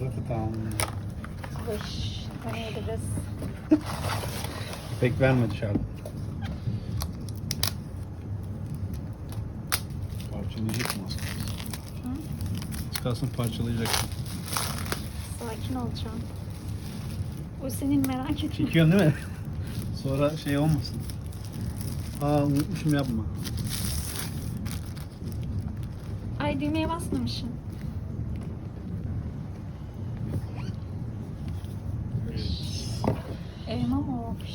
Dıdıdıdan. Hoş. Tanıyabiliriz. Pek verme dışarıda. Parçalayacak mı aslında? Çıkarsın parçalayacaksın. Sakin olacağım. O senin merak etme. Çekiyorsun değil mi? Sonra şey olmasın. Aa unutmuşum yapma. Ay düğmeye basmamışım. Elma mı olmuş?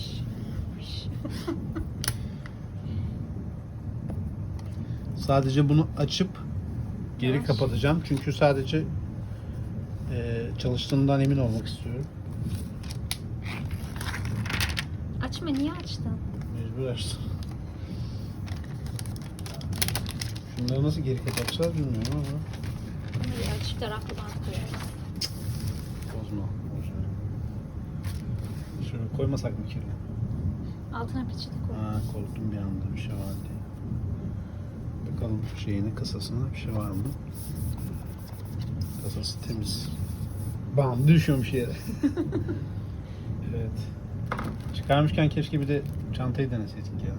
Sadece bunu açıp geri Yavaş. kapatacağım. Çünkü sadece eee, çalıştığından emin olmak istiyorum. Açma niye açtın? Mecbur açtım. Şunları nasıl geri kapatacağız bilmiyorum ama Bunları açık taraftan koyarız. Koymasak mı kirli? Altına peçete koy. Ha, korktum bir anda bir şey var diye. Bakalım şeyine kasasına bir şey var mı? Kasası temiz. Bam düşüyormuş yere. evet. Çıkarmışken keşke bir de çantayı deneseydik ya.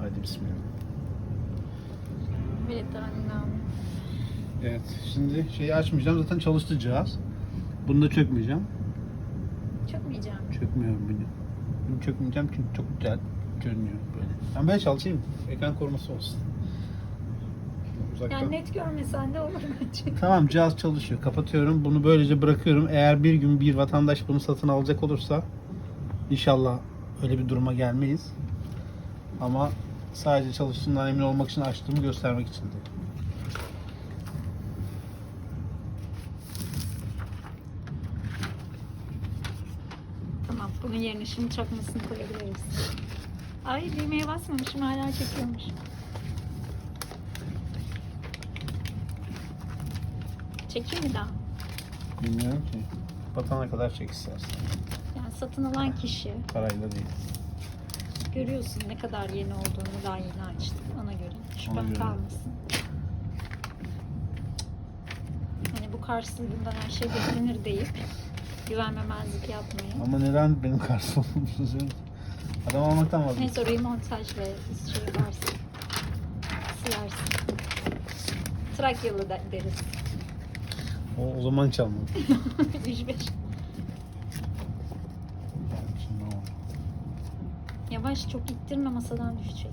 Haydi bismillah. Annem. Evet şimdi şeyi açmayacağım zaten çalıştı cihaz. Bunu da çökmeyeceğim. Çökmeyeceğim. Çökmüyorum bunu. Bunu çökmeyeceğim çünkü çok güzel görünüyor böyle. Ben böyle çalışayım. Ekran koruması olsun. Uzaktan. Yani net görmesen de olur bence. Tamam cihaz çalışıyor. Kapatıyorum. Bunu böylece bırakıyorum. Eğer bir gün bir vatandaş bunu satın alacak olursa inşallah öyle bir duruma gelmeyiz. Ama sadece çalıştığından emin olmak için açtığımı göstermek için de. Tamam bunun yerine şimdi çakmasını koyabiliriz. Ay düğmeye basmamışım hala çekiyormuş. Çekeyim mi daha? Bilmiyorum ki. Kapatana kadar çek istersen. Yani satın alan kişi Parayla değil. görüyorsun ne kadar yeni olduğunu daha yeni açtım ona göre. Şüphen Ona göre. kalmasın. Hani bu karşılığından her şey beklenir deyip güvenmemezlik yapmayın. Ama neden benim karşımda olduğunu Adam almaktan vazgeçtim. Neyse orayı montaj ve şey varsın. Silersin. Trakyalı da deriz. O, o zaman çalmadı. 3-5. Şimdi o. Yavaş çok ittirme masadan düşecek.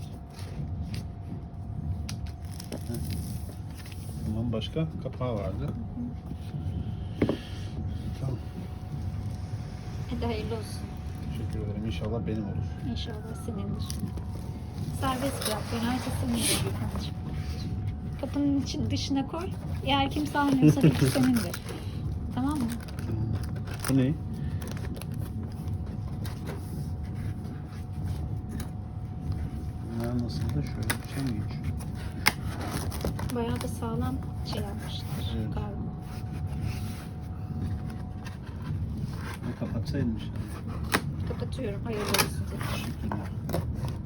Bunun başka kapağı vardı. Tamam. Hadi hayırlı olsun. Teşekkür ederim. İnşallah benim olur. İnşallah senindir. Serbest bırak. Genelde senindir Gökhan'cığım. Kapının için dışına koy. Eğer kimse almıyorsa hepsi senindir. Tamam mı? Bu ne? Bunlar nasıl da şöyle bir şey mi geçiyor? Bayağı da sağlam şey yapmışlar. Evet. Galiba. Ne kapatsaymış. Kapatıyorum. Hayırlı olsun. Teşekkürler.